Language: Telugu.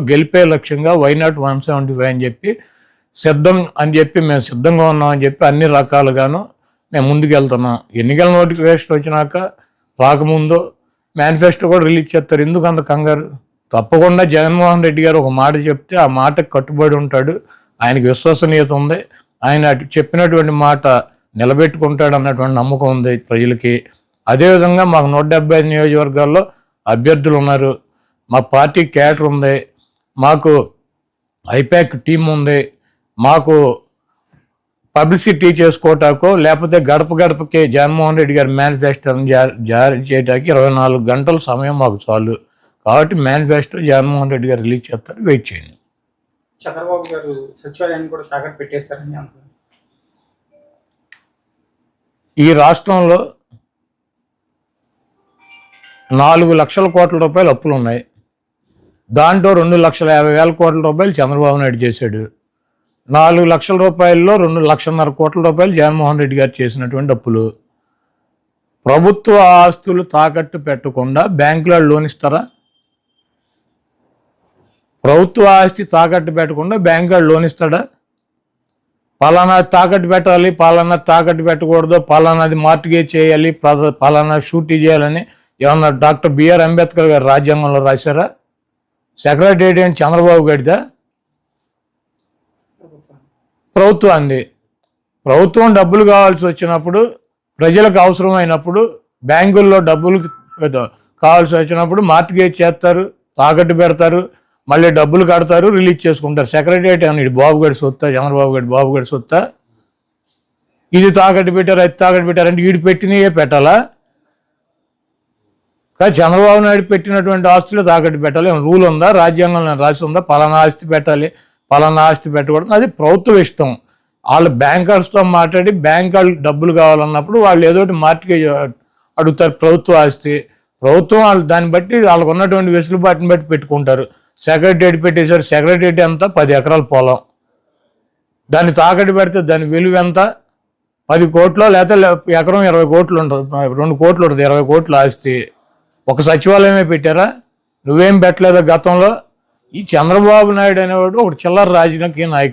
గెలిపే లక్ష్యంగా వైనాట్ వన్ సెవెంటీ ఫైవ్ అని చెప్పి సిద్ధం అని చెప్పి మేము సిద్ధంగా ఉన్నామని చెప్పి అన్ని రకాలుగాను మేము ముందుకెళ్తున్నాం. ఎన్నికల నోటిఫికేషన్ వచ్చినాక రాకముందు మేనిఫెస్టో కూడా రిలీజ్ చేస్తారు. ఎందుకు అంత కంగారు? తప్పకుండా జగన్మోహన్ రెడ్డి గారు ఒక మాట చెప్తే ఆ మాటకు కట్టుబడి ఉంటాడు. ఆయనకి విశ్వసనీయత ఉంది. ఆయన అటు చెప్పినటువంటి మాట నిలబెట్టుకుంటాడు అన్నటువంటి నమ్మకం ఉంది ప్రజలకి. అదేవిధంగా మాకు నూట డెబ్బై ఐదు నియోజకవర్గాల్లో అభ్యర్థులు ఉన్నారు. మా పార్టీ క్యాటర్ ఉంది. మాకు ఐపాక్ టీం ఉంది. మాకు పబ్లిసిటీ చేసుకోవటాకో లేకపోతే గడప గడపకి జగన్మోహన్ రెడ్డి గారి మేనిఫెస్టోని జారీ చేయడానికి ఇరవై నాలుగు గంటల సమయం మాకు చాలు. కాబట్టి మేనిఫెస్టో జగన్మోహన్ రెడ్డి గారు రిలీజ్ చేస్తారు వెయిట్ చేయండి. చంద్రబాబు గారు సచివాలయాన్ని కూడా తాకట్టు పెట్టేశారని ఈ రాష్ట్రంలో నాలుగు లక్షల కోట్ల రూపాయలు అప్పులు ఉన్నాయి. దాంట్లో రెండు లక్షల యాభై వేల కోట్ల రూపాయలు చంద్రబాబు నాయుడు చేశాడు. నాలుగు లక్షల రూపాయల్లో రెండు లక్షన్నర కోట్ల రూపాయలు జగన్మోహన్ రెడ్డి గారు చేసినటువంటి అప్పులు. ప్రభుత్వ ఆస్తులు తాకట్టు పెట్టకుండా బ్యాంకులో లోన్ ఇస్తారా? ప్రభుత్వ ఆస్తి తాకట్టు పెట్టకుండా బ్యాంకులో లోన్ ఇస్తాడా? పలానా తాకట్టు పెట్టాలి పలానా తాకట్టు పెట్టకూడదు పలానాది మార్టిగేజ్ చేయాలి పలానా షూటీ చేయాలని ఏమన్నా డాక్టర్ బిఆర్ అంబేద్కర్ గారు రాజ్యాంగంలో రాశారా? సెక్రటరీ అని చంద్రబాబు గడిదా ప్రభుత్వం ప్రభుత్వాన్ని. ప్రభుత్వం డబ్బులు కావాల్సి వచ్చినప్పుడు ప్రజలకు అవసరమైనప్పుడు బ్యాంకుల్లో డబ్బులు కావాల్సి వచ్చినప్పుడు మార్టిగేజ్ చేస్తారు తాకట్టు పెడతారు మళ్ళీ డబ్బులు కడతారు రిలీజ్ చేసుకుంటారు. సెక్రటరియట్ అని బాబు గడి సొత్తా చంద్రబాబు గడి బాబు గడి సొత్తా? ఇది తాకట్టు పెట్టారు అది తాకట్టు పెట్టారంటే వీడు పెట్టినయే పెట్టాలా? కానీ చంద్రబాబు నాయుడు పెట్టినటువంటి ఆస్తులు తాకట్టు పెట్టాలి. రూల్ ఉందా? రాజ్యాంగంలో రాసి ఉందా? పలానా ఆస్తి పెట్టాలి. పలానా ఆస్తి పెట్టకూడదు. అది ప్రభుత్వ ఇష్టం. వాళ్ళు బ్యాంకర్స్తో మాట్లాడి బ్యాంక్ వాళ్ళు డబ్బులు కావాలన్నప్పుడు వాళ్ళు ఏదో ఒకటి మార్టిగేజ్ అడుగుతారు. ప్రభుత్వ ఆస్తి. ప్రభుత్వం వాళ్ళు దాన్ని బట్టి వాళ్ళకు ఉన్నటువంటి వెసులుబాటుని బట్టి పెట్టుకుంటారు. సెక్రటరీ పెట్టేశారు. సెక్రటరీ ఎంత? పది ఎకరాల పొలం. దాన్ని తాకట్టు పెడితే దాని విలువ ఎంత? పది కోట్లు లేకపోతే ఎకరం ఇరవై కోట్లు ఉంటుంది. రెండు కోట్లు ఉంటుంది. ఇరవై కోట్లు ఆస్తి. ఒక సచివాలయమే పెట్టారా? నువ్వేం పెట్టలేదా గతంలో? ఈ చంద్రబాబు నాయుడు అనేవాడు ఒక చిల్లర రాజకీయ నాయకుడు.